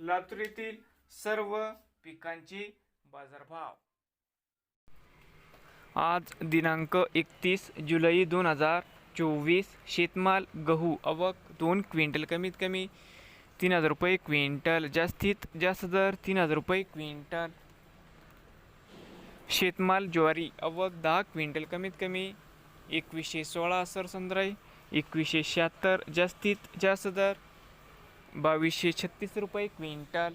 लातूर येथील सर्व पिकांचे बाजारभाव. आज दिनांक एकतीस जुलै दोन हजार चोवीस शेतमाल गहू अवक दोन क्विंटल कमीत कमी तीन हजार रुपये क्विंटल जास्तीत जास्त दर तीन हजार रुपये क्विंटल. शेतमाल ज्वारी अवक दहा क्विंटल कमीत कमी एकवीसशे सोळा सरसंद्राई एकवीसशे शहात्तर जास्तीत जास्त दर बावीसशे छत्तीस रुपये क्विंटल.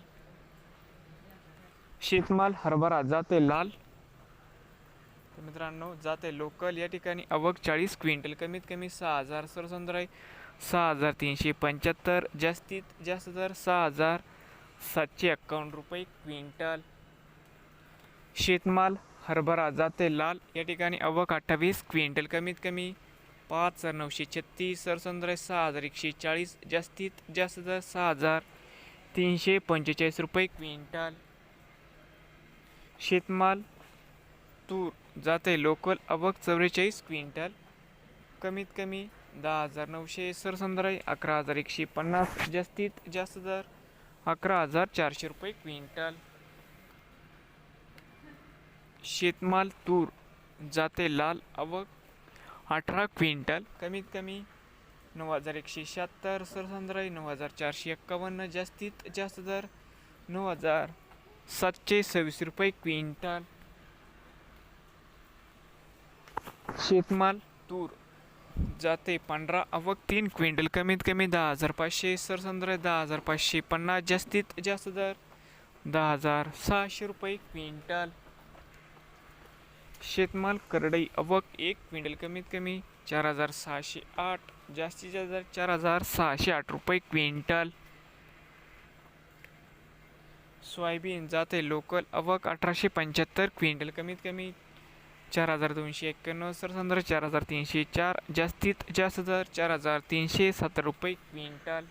शेतमाल हरभरा जाते लाल. तर मित्रांनो जाते लोकल. या ठिकाणी अवक चाळीस क्विंटल कमीत कमी सहा हजार. सरसंद्राई सहा हजार तीनशे पंच्याहत्तर. जास्तीत जास्त दर सहा हजार सातशे एक्कावन्न रुपये क्विंटल. शेतमाल हरभरा जाते लाल. या ठिकाणी अवक अठ्ठावीस क्विंटल कमीत कमी पाच हजार नऊशे छत्तीस सरसंद्र सहा हजार एकशे चाळीस जास्तीत जास्त दर सहा हजार तीनशे पंचेचाळीस रुपये क्विंटल. शेतमाल तूर जाते लोकल अवक चौवेचाळीस क्विंटल. कमीत कमी दहा हजार नऊशे सरसंद्राई अकरा हजार एकशे पन्नास जास्तीत जास्त दर अकरा हजार चारशे रुपये क्विंटल. शेतमाल तूर जाते लाल अवक अठरा क्विंटल. कमीत कमी नऊ हजार एकशे शहात्तर सरसंद्राई नऊ हजार चारशे एक्कावन्न जास्तीत जास्त दर नऊ हजार सातशे सव्वीस रुपये क्विंटल. शेतमाल तूर जाते पांढरा अवक तीन क्विंटल कमीत कमी दहा हजार पाचशे सरसंद्राई दहा हजार पाचशे पन्नास जास्तीत जास्त दर दहा हजार सहाशे रुपये क्विंटल. शेतमाल करडई अवक एक क्विंटल कमीत कमी चार हजार सहाशे आठ जास्तीत जास्त चार हजार सहाशे आठ रुपये क्विंटल. सोयाबीन जाते लोकल अवक अठराशे पंच्याहत्तर क्विंटल कमीत कमी चार हजार दोनशे एक्क्याण्णव सरसंद्र चार हजार तीनशे चार जास्तीत जास्त दर चार हजार तीनशे सत्तर रुपये क्विंटल.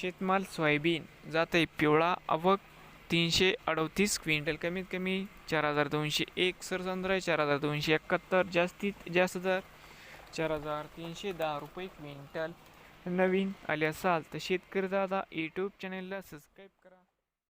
शेतमाल सोयाबीन जाते पिवळा अवक तीनशे अडतीस क्विंटल. कमीत कमी चार हजार दोनशे एक. सरसंद्र चार हजार दोनशे एकाहत्तर. जास्तीत जास्त दर चार हजार तीनशे दहा रुपये क्विंटल. नवीन आले असाल तर शेतकरी दादा यूट्यूब चॅनेलला सबस्क्राईब करा.